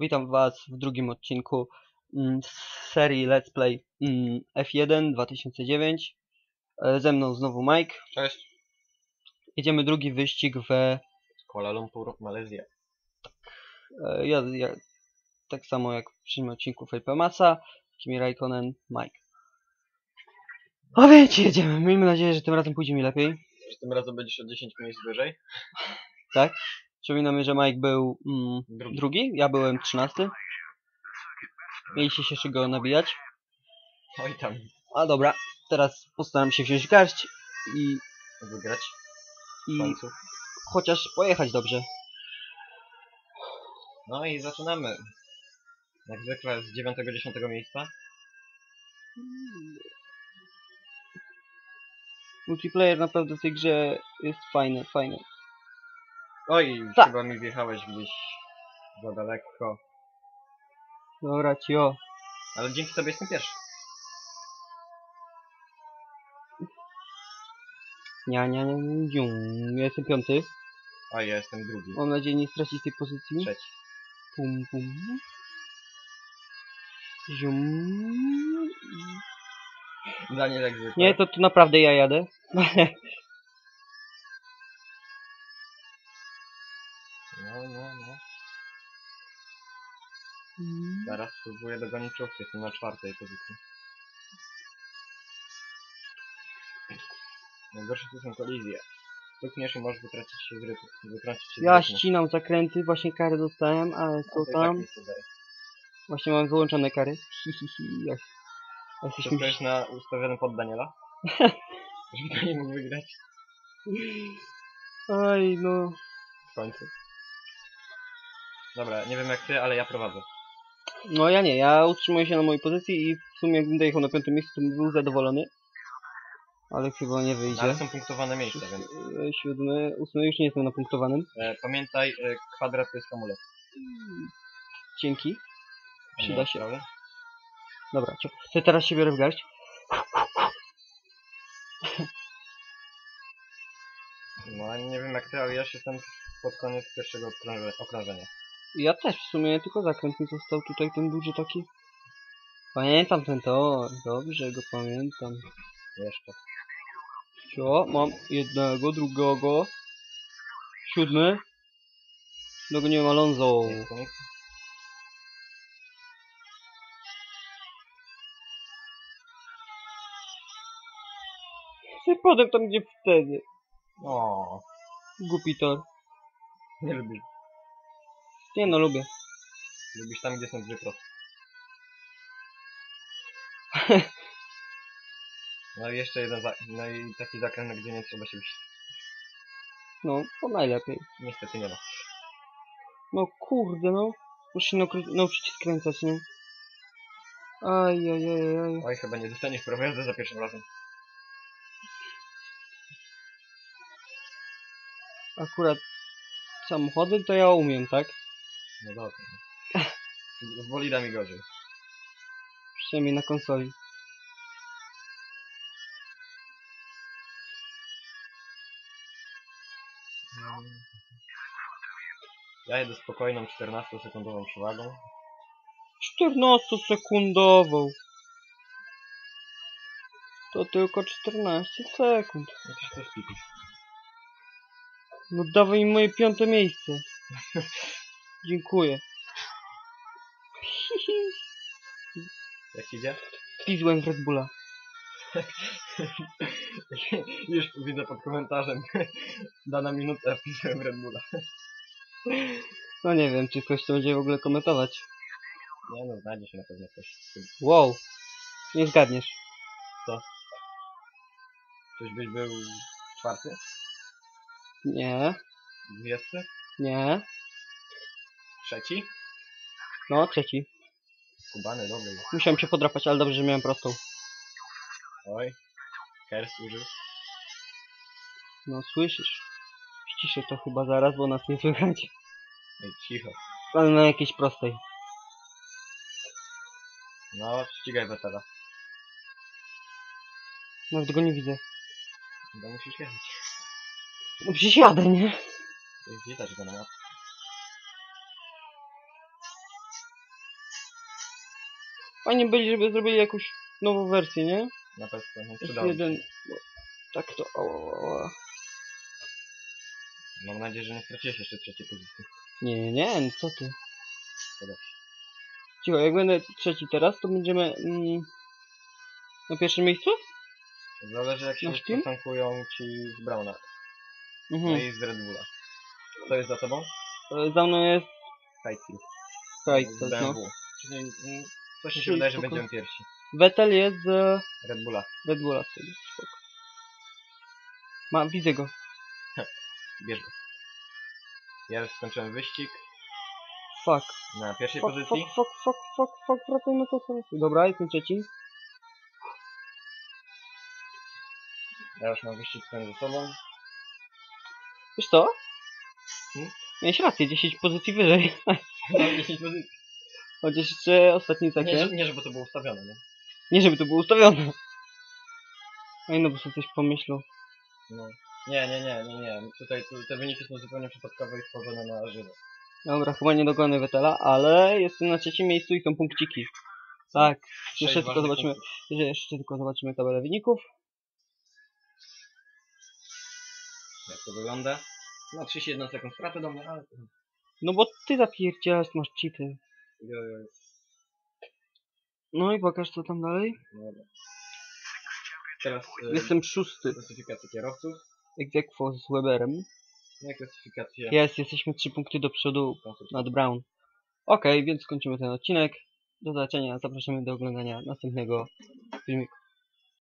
Witam Was w drugim odcinku mm, z serii Let's Play mm, F1 2009. E, Ze mną znowu Mike. Cześć. Jedziemy drugi wyścig w... e, Kuala Lumpur, Malezja. Ja, ja, tak samo jak w poprzednim odcinku Felipe Massa, Kimi Raikkonen, Mike. A więc jedziemy. Miejmy nadzieję, że tym razem pójdzie mi lepiej. Czy tym razem będziesz o 10 miejsc wyżej? Tak? Przypominamy, że Mike był mm, Drugi. drugi, ja byłem trzynasty. Mieliście się jeszcze go nabijać. Oj tam, A dobra, teraz postaram się wziąć garść i, wygrać i końcu. chociaż pojechać dobrze. No i zaczynamy. Jak zwykle z 9-10 miejsca. Multiplayer naprawdę w tej grze jest fajny, fajny. Oj, Tak. chyba mi wjechałeś gdzieś za daleko. Dobra, cio. Ale dzięki tobie jestem pierwszy. Nia, nia, nia, nia. Ja jestem piąty. A ja jestem drugi. Mam nadzieję nie stracić tej pozycji. Trzeci. Pum, pum. Zium. Daniel jak zwykle. Nie, to, to naprawdę ja jadę. Zaraz spróbuję dogonić czołg, jestem na czwartej pozycji. Najgorsze tu są kolizje. Stukniesz i możesz wytracić się z rytmu. Wytrącić się z Ja rytmu. ścinam zakręty, właśnie kary dostałem, ale co tak tam? nic nie daje. Właśnie mam wyłączone kary. Hi, hi, hi. Jak... Jesteśmy... Wszystko jest na ustawionym pod Daniela. Żeby to nie mógł wygrać Oj, no. w końcu. Dobra, nie wiem jak ty, ale ja prowadzę. No ja nie, ja utrzymuję się na mojej pozycji i w sumie jakbym dojechał na piątym miejscu, to bym był zadowolony. Ale chyba nie wyjdzie. ale są punktowane miejsca, więc E, Siódmy, ósmy, już nie jestem na punktowanym. e, pamiętaj, e, kwadrat to jest hamulec. Dzięki. Przyda się. prawda? Dobra, to teraz się biorę w garść. No ale nie wiem jak ty, ale ja się jestem pod koniec pierwszego okrąże- okrążenia. Ja też w sumie tylko zakręt mi został tutaj, ten duży taki. Pamiętam ten tor, dobrze go pamiętam. Jeszcze. Cio, mam jednego, drugiego. Siódmy. Dogoniłem Alonso. Koniec. Przypadek tam gdzie wtedy. O, Głupi tor. nie lubisz. Nie no, lubię. Lubisz tam, gdzie są dwie proste. No i jeszcze jeden za... No i taki zakręt, gdzie nie trzeba się wsi- No, to najlepiej. Niestety nie ma. No kurde, no. Muszę się nauczyć skręcać, nie? Aj, aj, aj, aj. Oj, chyba nie dostaniesz prawa jazdy za pierwszym razem. Akurat samochody to ja umiem, tak? No dobra. Z bolidami gorzej. Przynajmniej na konsoli. Ja jedę spokojną 14-sekundową przewagą. 14-sekundową. To tylko 14 sekund. Jakiś speed. No dawaj mi moje piąte miejsce. Dziękuję. Jak ci idzie? Pizłem Red Bulla. Już widzę pod komentarzem. Dana minuta wpisałem Red Bulla. No nie wiem, czy ktoś to będzie w ogóle komentować. Nie no, znajdzie się na pewno ktoś. Wow. Nie zgadniesz. Ktoś byś był czwarty? Nie. Dwudziesty? Nie. Trzeci? No, trzeci. Kubany, dobry. Musiałem się podrapać, ale dobrze, że miałem prostą. Oj. Kers użył. No, słyszysz. Ściszę to chyba zaraz, bo nas nie słychać. Ej, cicho. Ale na jakiejś prostej. No, ścigaj Wetela. Nawet go nie widzę. No musisz jechać. No przecież jadę, nie? Widać go na mapie. Fajnie byli, żeby zrobili jakąś nową wersję, nie? Na pewno no, przydało jeden... bo- Tak to... Ała, ała, ała. Mam nadzieję, że nie straciłeś jeszcze trzeciej pozycji. Nie, nie, nie, no co ty? To dobrze. Cicho, jak będę trzeci teraz, to będziemy... Mm, na pierwszym miejscu? Zależy jak się Masz team? stosunkują ci z Brauna. No Mhm. i z Red Bulla. Kto jest za tobą? E, Za mną jest... Kajti. Kajt, z no. BMW. Czyli mm, mi się wydaje, że spoko. będziemy pierwsi. Vettel jest z Red Bulla. Red Bulla wtedy. Spoko. Ma, widzę go. Bierz go. Ja już skończyłem wyścig. Fuck. Na pierwszej Fuck, pozycji. fuck, fuck, fuck, fuck, fuck, wracaj na to, co Dobra, jestem trzeci. Ja już mam wyścig ten ze sobą. Wiesz co? Hmm? Miałeś rację, 10 pozycji wyżej. Mam 10 pozycji. Chociaż jeszcze ostatni Nie, zakręt. że- nie, żeby to było ustawione, nie? Nie, żeby to było ustawione. Ej, no bo sobie coś pomyślał. No. Nie, nie, nie, nie, nie. Tutaj tu, te wyniki są zupełnie przypadkowe i stworzone na żywo. Dobra, chyba nie dogonię Vettela, ale jestem na trzecim miejscu i są punkciki. Tak, Sześć jeszcze tylko ważnych zobaczymy, punktów. jeszcze tylko zobaczymy tabelę wyników. Jak to wygląda? No 31 sekund straty do mnie, ale... No bo ty zapierdzielasz, masz cheaty. No i pokaż co tam dalej. no dobra. Teraz y, Jestem szósty. klasyfikację kierowców. Egzekwo z Weberem. No i klasyfikację Jest, jesteśmy trzy punkty do przodu nad Brown. Okej, więc kończymy ten odcinek. Do zobaczenia, zapraszamy do oglądania następnego filmiku.